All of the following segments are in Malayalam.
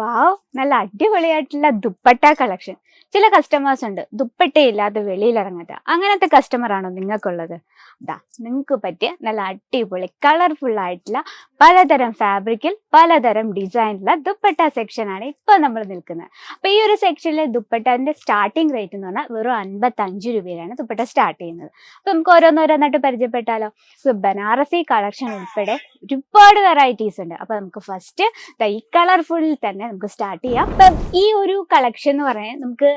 വാവ് നല്ല അടിപൊളിയായിട്ടുള്ള ദുപ്പട്ട കളക്ഷൻ ചില കസ്റ്റമേഴ്സ് ഉണ്ട് ദുപ്പട്ടയില്ലാതെ വെളിയിലിറങ്ങാത്ത. അങ്ങനത്തെ കസ്റ്റമർ ആണോ നിങ്ങൾക്കുള്ളത്? ദാ നിങ്ങൾക്ക് പറ്റിയ നല്ല അടിപൊളി കളർഫുൾ ആയിട്ടുള്ള പലതരം ഫാബ്രിക്കിൽ പലതരം ഡിസൈനിലുള്ള ദുപ്പട്ട സെക്ഷൻ ആണ് ഇപ്പൊ നമ്മൾ നിൽക്കുന്നത്. അപ്പൊ ഈ ഒരു സെക്ഷനിലെ ദുപ്പട്ടന്റെ സ്റ്റാർട്ടിംഗ് റേറ്റ് എന്ന് പറഞ്ഞാൽ വെറും അൻപത്തി അഞ്ച് രൂപയിലാണ് ദുപ്പട്ട സ്റ്റാർട്ട് ചെയ്യുന്നത്. അപ്പൊ നമുക്ക് ഓരോന്നോരോന്നായിട്ട് പരിചയപ്പെട്ടാലോ? ബനാറസി കളക്ഷൻ ഉൾപ്പെടെ ഒരുപാട് വെറൈറ്റീസ് ഉണ്ട്. അപ്പൊ നമുക്ക് ഫസ്റ്റ് ഈ കളർഫുള്ളിൽ തന്നെ നമുക്ക് സ്റ്റാർട്ട് ചെയ്യാം. അപ്പം ഈ ഒരു കളക്ഷൻ എന്ന് പറഞ്ഞാൽ നമുക്ക്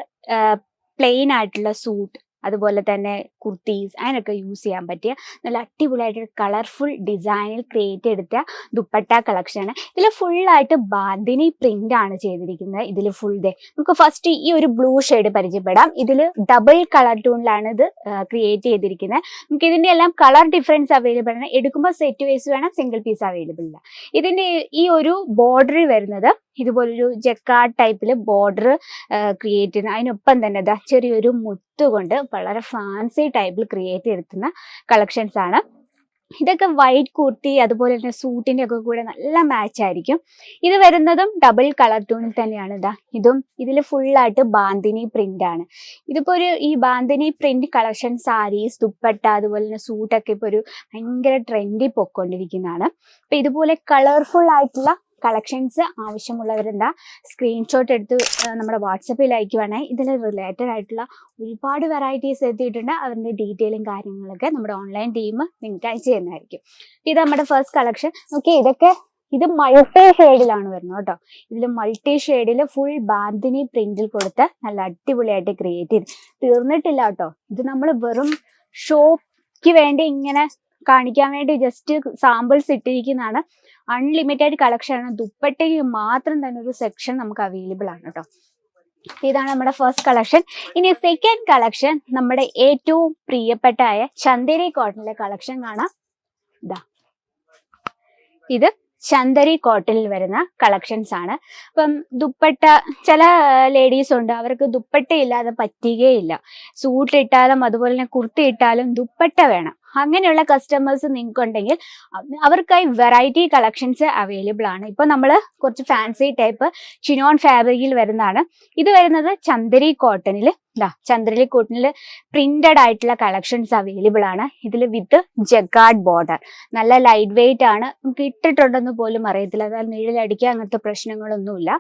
പ്ലെയിൻ ആയിട്ടുള്ള സൂട്ട് അതുപോലെ തന്നെ കുർത്തീസ് അതിനൊക്കെ യൂസ് ചെയ്യാൻ പറ്റിയ നല്ല അടിപൊളിയായിട്ട് കളർഫുൾ ഡിസൈനിൽ ക്രിയേറ്റ് എടുത്ത ദുപ്പട്ട കളക്ഷനാണ് ഇതിൽ ഫുള്ളായിട്ട് ബാന്തിനി പ്രിന്റ് ആണ് ചെയ്തിരിക്കുന്നത്. ഇതിൽ ഫുൾ ഡേ നമുക്ക് ഫസ്റ്റ് ഈ ഒരു ബ്ലൂ ഷെയ്ഡ് പരിചയപ്പെടാം. ഇതിൽ ഡബിൾ കളർ ടൂണിലാണ് ഇത് ക്രിയേറ്റ് ചെയ്തിരിക്കുന്നത് നമുക്ക് ഇതിന്റെ എല്ലാം കളർ ഡിഫറൻസ് അവൈലബിൾ ആണ്. എടുക്കുമ്പോൾ സെറ്റ് വൈസ് വേണം സിംഗിൾ പീസ് അവൈലബിൾ ഇല്ല. ഇതിന്റെ ഈ ഒരു ബോർഡർ വരുന്നത് ഇതുപോലൊരു ജക്കാർഡ് ടൈപ്പിൽ ബോർഡർ ക്രിയേറ്റ് ചെയ്യുന്ന അതിനൊപ്പം തന്നെ ദാ ചെറിയൊരു മുത്തുകൊണ്ട് വളരെ ഫാൻസി ടൈപ്പിൽ ക്രിയേറ്റ് ചെയ്തിരുന്ന കളക്ഷൻസ് ആണ്. ഇതൊക്കെ വൈറ്റ് കുർത്തി അതുപോലെ തന്നെ സൂട്ടിന്റെ ഒക്കെ കൂടെ നല്ല മാച്ച് ആയിരിക്കും. ഇത് വരുന്നതും ഡബിൾ കളർ ടൂണിൽ തന്നെയാണ് ഇതാ ഇതും ഇതിൽ ഫുള്ളായിട്ട് ബാന്തിനി പ്രിന്റ് ആണ്. ഇതിപ്പോൾ ഒരു ഈ ബാന്തിനി പ്രിന്റ് കളക്ഷൻ സാരീസ് ദുപ്പട്ട അതുപോലെ തന്നെ സൂട്ടൊക്കെ ഇപ്പോൾ ഒരു ഭയങ്കര ട്രെൻഡി പൊക്കോണ്ടിരിക്കുന്നതാണ് അപ്പം ഇതുപോലെ കളർഫുൾ ആയിട്ടുള്ള കളക്ഷൻസ് ആവശ്യമുള്ളവരെന്താ സ്ക്രീൻഷോട്ട് എടുത്ത് നമ്മുടെ വാട്സപ്പിൽ അയക്കുവാണെങ്കിൽ ഇതിൽ റിലേറ്റഡ് ആയിട്ടുള്ള ഒരുപാട് വെറൈറ്റീസ് എത്തിയിട്ടുണ്ട്. അതിന്റെ ഡീറ്റെയിലും കാര്യങ്ങളൊക്കെ നമ്മുടെ ഓൺലൈൻ ടീം നിങ്ങൾക്ക് അയച്ചു തരുന്നതായിരിക്കും. ഇത് നമ്മുടെ ഫസ്റ്റ് കളക്ഷൻ ഓക്കെ ഇതൊക്കെ ഇത് മൾട്ടി ഷെയ്ഡിലാണ് വരുന്നത് കേട്ടോ. ഇതിൽ മൾട്ടി ഷെയ്ഡിൽ ഫുൾ ബാന്തിനി പ്രിന്റിൽ കൊടുത്ത് നല്ല അടിപൊളിയായിട്ട് ക്രിയേറ്റ് ചെയ്ത്. തീർന്നിട്ടില്ല കേട്ടോ. ഇത് നമ്മൾ വെറും ഷോപ്പ് ക്ക് വേണ്ടി ഇങ്ങനെ കാണിക്കാൻ വേണ്ടി ജസ്റ്റ് സാമ്പിൾസ് ഇട്ടിരിക്കുന്നതാണ്. അൺലിമിറ്റഡ് കളക്ഷൻ ആണ്. ദുപ്പട്ടയ്ക്ക് മാത്രം തന്നെ ഒരു സെക്ഷൻ നമുക്ക് അവൈലബിൾ ആണ് കേട്ടോ ഇതാണ് നമ്മുടെ ഫസ്റ്റ് കളക്ഷൻ ഇനി സെക്കൻഡ് കളക്ഷൻ നമ്മുടെ ഏറ്റവും പ്രിയപ്പെട്ടായ ചന്ദരി കോട്ടണിലെ കളക്ഷൻ കാണാം. ഇതാ ഇത് ചന്ദരി കോട്ടണിൽ വരുന്ന കളക്ഷൻസ് ആണ്. അപ്പം ദുപ്പട്ട ചില ലേഡീസ് ഉണ്ട്. അവർക്ക് ദുപ്പട്ട ഇല്ലാതെ പറ്റുകയില്ല. സൂട്ട് അതുപോലെ തന്നെ കുർത്തി ഇട്ടാലും ദുപ്പട്ട വേണം. അങ്ങനെയുള്ള കസ്റ്റമേഴ്സ് നിങ്ങൾക്കുണ്ടെങ്കിൽ അവർക്കായി വെറൈറ്റി കളക്ഷൻസ് അവൈലബിൾ ആണ്. ഇപ്പൊ നമ്മൾ കുറച്ച് ഫാൻസി ടൈപ്പ് ചിനോൺ ഫാബ്രിക്കിൽ വരുന്നതാണ്. ഇത് വരുന്നത് ചന്ദരി കോട്ടണിൽ ഇതാ ചന്ദരി കോട്ടണിൽ പ്രിന്റഡ് ആയിട്ടുള്ള കളക്ഷൻസ് അവൈലബിൾ ആണ്. ഇതിൽ വിത്ത് ജഗാർഡ് ബോർഡർ നല്ല ലൈറ്റ് വെയിറ്റ് ആണ്. നമുക്ക് ഇട്ടിട്ടുണ്ടെന്ന് പോലും അറിയത്തില്ല. അതായത് നിഴലടിക്കുക അങ്ങനത്തെ പ്രശ്നങ്ങളൊന്നുമില്ല.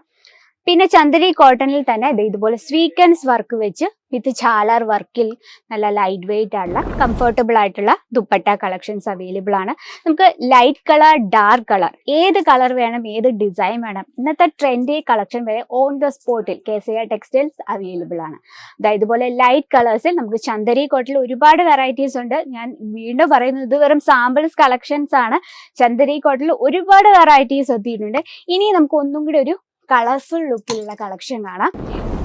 പിന്നെ ചന്ദരി കോട്ടണിൽ തന്നെ ഇതുപോലെ സ്വീക്കൻസ് വർക്ക് വെച്ച് വിത്ത് ചാലാർ വർക്കിൽ നല്ല ലൈറ്റ് വെയിറ്റ് ആയിട്ടുള്ള കംഫർട്ടബിൾ ആയിട്ടുള്ള ദുപ്പട്ട കളക്ഷൻസ് അവൈലബിൾ ആണ്. നമുക്ക് ലൈറ്റ് കളർ ഡാർക്ക് കളർ ഏത് കളർ വേണം ഏത് ഡിസൈൻ വേണം ഇന്നത്തെ ട്രെൻഡി കളക്ഷൻ വരെ ഓൺ ദ സ്പോട്ടിൽ K C R textiles available ആണ് അതായത് പോലെ ലൈറ്റ് കളേഴ്സിൽ നമുക്ക് ചന്ദരി കോട്ടിൽ ഒരുപാട് വെറൈറ്റീസ് ഉണ്ട്. ഞാൻ വീണ്ടും പറയുന്നത് ഇത് വെറും സാമ്പിൾസ് കളക്ഷൻസ് ആണ്. ചന്ദരി കോട്ടിൽ ഒരുപാട് വെറൈറ്റീസ് എത്തിയിട്ടുണ്ട്. ഇനി നമുക്ക് ഒന്നും കൂടി ഒരു കളർഫുൾ ലുക്കിലുള്ള കളക്ഷൻ കാണാം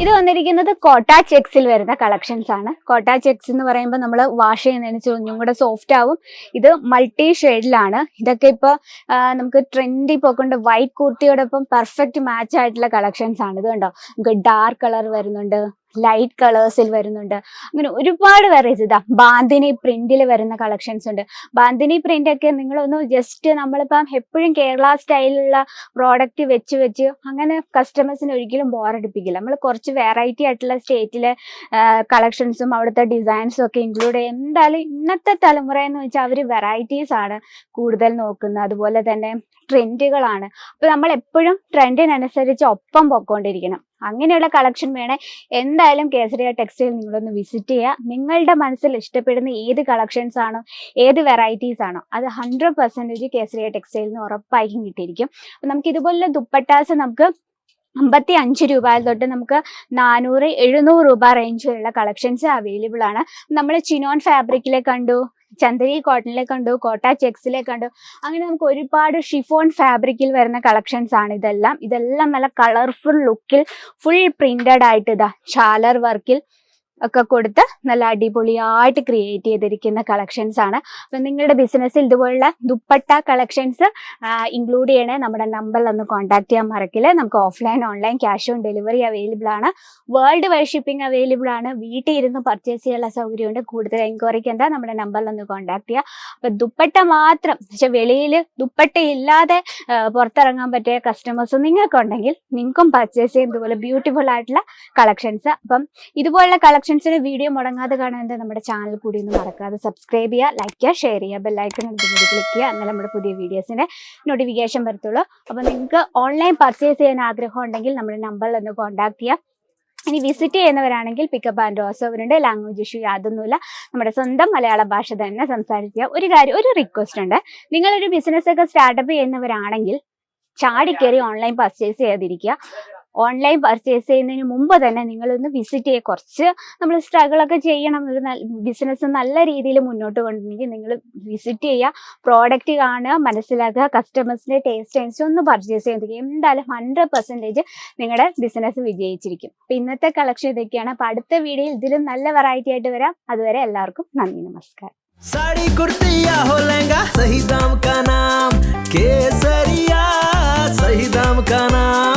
ഇത് വന്നിരിക്കുന്നത് കോട്ട ചെക്സിൽ വരുന്ന കളക്ഷൻസ് ആണ്. കോട്ട ചെക്സ് എന്ന് പറയുമ്പോൾ നമ്മൾ വാഷ് ചെയ്യുന്നതിന് ഒന്നും കൂടെ സോഫ്റ്റ് ആവും. ഇത് മൾട്ടി ഷെയ്ഡിലാണ് ഇതൊക്കെ ഇപ്പൊ നമുക്ക് ട്രെൻഡി പോക്കൊണ്ട് വൈറ്റ് കുർത്തിയോടൊപ്പം പെർഫെക്റ്റ് മാച്ച് ആയിട്ടുള്ള കളക്ഷൻസ് ആണ്. ഇത് കണ്ടോ? നമുക്ക് ഡാർക്ക് കളർ വരുന്നുണ്ട്. ലൈറ്റ് കളേഴ്സിൽ വരുന്നുണ്ട്. അങ്ങനെ ഒരുപാട് വെറൈറ്റി ഇതാ. ബാന്തിനി പ്രിന്റിൽ വരുന്ന കളക്ഷൻസ് ഉണ്ട്. ബാന്തിനി പ്രിന്റ് ഒക്കെ നിങ്ങളൊന്ന് ജസ്റ്റ് നമ്മളിപ്പം എപ്പോഴും കേരള സ്റ്റൈലുള്ള പ്രോഡക്റ്റ് വെച്ച് വെച്ച് അങ്ങനെ കസ്റ്റമേഴ്സിന് ഒരിക്കലും ബോറടിപ്പിക്കില്ല നമ്മൾ കുറച്ച് വെറൈറ്റി ആയിട്ടുള്ള സ്റ്റേറ്റിലെ കളക്ഷൻസും അവിടുത്തെ ഡിസൈൻസും ഒക്കെ ഇൻക്ലൂഡ് ചെയ്യും. എന്തായാലും ഇന്നത്തെ തലമുറ എന്ന് വെച്ചാൽ അവർ വെറൈറ്റീസ് ആണ് കൂടുതൽ നോക്കുന്നത്. അതുപോലെ തന്നെ ട്രെൻഡുകളാണ്. അപ്പൊ നമ്മൾ എപ്പോഴും ട്രെൻഡിനനുസരിച്ച് ഒപ്പം പൊക്കോണ്ടിരിക്കണം. അങ്ങനെയുള്ള കളക്ഷൻ വേണേ എന്തായാലും കേസരിയ ടെക്സ്റ്റൈൽ നിങ്ങളൊന്ന് വിസിറ്റ് ചെയ്യുക നിങ്ങളുടെ മനസ്സിൽ ഇഷ്ടപ്പെടുന്ന ഏത് കളക്ഷൻസ് ആണോ ഏത് വെറൈറ്റീസ് ആണോ അത് ഹൺഡ്രഡ് പെർസെന്റേജ് കേസരിയ ടെക്സ്റ്റൈൽ നിന്ന് ഉറപ്പായിരിക്കും കിട്ടിയിരിക്കും. അപ്പൊ നമുക്ക് ഇതുപോലുള്ള ദുപ്പട്ടാസ് നമുക്ക് അമ്പത്തി അഞ്ച് രൂപ തൊട്ട് നമുക്ക് നാനൂറ് എഴുന്നൂറ് രൂപ റേഞ്ചിലുള്ള കളക്ഷൻസ് അവൈലബിൾ ആണ്. നമ്മൾ ചിനോൺ ഫാബ്രിക്കിലെ കണ്ടു. ചന്ദരി കോട്ടണിലെ കണ്ടു കോട്ട ചെക്സിലെ കണ്ടു. അങ്ങനെ നമുക്ക് ഒരുപാട് ഷിഫോൺ ഫാബ്രിക്കിൽ വരുന്ന കളക്ഷൻസ് ആണ് ഇതെല്ലാം. ഇതെല്ലാം നല്ല കളർഫുൾ ലുക്കിൽ ഫുൾ പ്രിന്റഡ് ആയിട്ട് ഇതാ ചാലർ വർക്കിൽ ഒക്കെ കൊടുത്ത് നല്ല അടിപൊളിയായിട്ട് ക്രിയേറ്റ് ചെയ്തിരിക്കുന്ന കളക്ഷൻസ് ആണ്. അപ്പം നിങ്ങളുടെ ബിസിനസ്സിൽ ഇതുപോലുള്ള ദുപ്പട്ട കളക്ഷൻസ് ഇൻക്ലൂഡ് ചെയ്യണേ നമ്മുടെ നമ്പറിൽ ഒന്ന് കോൺടാക്ട് ചെയ്യാൻ മറക്കില്ല. നമുക്ക് offline online cash on delivery available ആണ്. വേൾഡ് വൈഡ് ഷിപ്പിംഗ് അവൈലബിൾ ആണ്. വീട്ടിൽ ഇരുന്ന് പർച്ചേസ് ചെയ്യാനുള്ള സൗകര്യമുണ്ട്. കൂടുതൽ എൻക്വയറിക്ക് എന്താ നമ്മുടെ നമ്പറിൽ ഒന്ന് കോൺടാക്ട് ചെയ്യുക അപ്പം ദുപ്പട്ട മാത്രം പക്ഷെ വെളിയിൽ ദുപ്പട്ട ഇല്ലാതെ പുറത്തിറങ്ങാൻ പറ്റിയ കസ്റ്റമേഴ്സ് നിങ്ങൾക്കുണ്ടെങ്കിൽ നിങ്ങൾക്കും പർച്ചേസ് ചെയ്യും ഇതുപോലെ ബ്യൂട്ടിഫുൾ ആയിട്ടുള്ള കളക്ഷൻസ് അപ്പം ഇതുപോലുള്ള കളക്ഷൻസിന് വീഡിയോ മുടങ്ങാതെ കാണാൻ നമ്മുടെ ചാനൽ കൂടി ഒന്ന് മറക്കാതെ സബ്സ്ക്രൈബ് ചെയ്യുക ലൈക്ക് ചെയ്യുക ഷെയർ ചെയ്യുക ബെല്ലൈക്കൺ കൂടി ക്ലിക്ക് ചെയ്യുക എന്നാലും നമ്മുടെ പുതിയ വീഡിയോസിന്റെ നോട്ടിഫിക്കേഷൻ വരത്തുള്ളൂ. അപ്പോൾ നിങ്ങൾക്ക് ഓൺലൈൻ പർച്ചേസ് ചെയ്യാൻ ആഗ്രഹം ഉണ്ടെങ്കിൽ നമ്മുടെ നമ്പറിൽ ഒന്ന് കോൺടാക്ട് ചെയ്യുക. ഇനി വിസിറ്റ് ചെയ്യുന്നവരാണെങ്കിൽ പിക്കപ്പ് ആൻഡ് ഓസോവറുണ്ട് ലാംഗ്വേജ് ഇഷ്യൂ യാതൊന്നുമില്ല. നമ്മുടെ സ്വന്തം മലയാള ഭാഷ തന്നെ സംസാരിക്കുക. ഒരു കാര്യം ഒരു റിക്വസ്റ്റ് ഉണ്ട്. നിങ്ങളൊരു ബിസിനസ് ഒക്കെ സ്റ്റാർട്ടപ്പ് ചെയ്യുന്നവരാണെങ്കിൽ ചാടിക്കേറി ഓൺലൈൻ പർച്ചേസ് ചെയ്യാതിരിക്കുക. ഓൺലൈൻ പർച്ചേസ് ചെയ്യുന്നതിന് മുമ്പ് തന്നെ നിങ്ങളൊന്ന് വിസിറ്റ് ചെയ്യുക കുറച്ച് നമ്മൾ സ്ട്രഗിൾ ഒക്കെ ചെയ്യണം ഒരു ബിസിനസ് നല്ല രീതിയിൽ മുന്നോട്ട് കൊണ്ടുവരണമെങ്കിൽ നിങ്ങൾ വിസിറ്റ് ചെയ്യുക പ്രോഡക്റ്റ് കാണുക മനസ്സിലാക്കുക കസ്റ്റമേഴ്സിന്റെ ടേസ്റ്റ് അനുസരിച്ച് ഒന്ന് പർച്ചേസ് ചെയ്ത് എന്തായാലും ഹൺഡ്രഡ് പെർസെൻറ്റേജ് നിങ്ങളുടെ ബിസിനസ് വിജയിച്ചിരിക്കും അപ്പം ഇന്നത്തെ കളക്ഷൻ ഇതൊക്കെയാണ് അപ്പം അടുത്ത വീഡിയോയിൽ ഇതിലും നല്ല വെറൈറ്റി ആയിട്ട് വരാം അതുവരെ എല്ലാവർക്കും നന്ദി നമസ്കാരം साड़ी कुर्ती या हो लहंगा सही दाम का नाम केसरिया सही दाम का नाम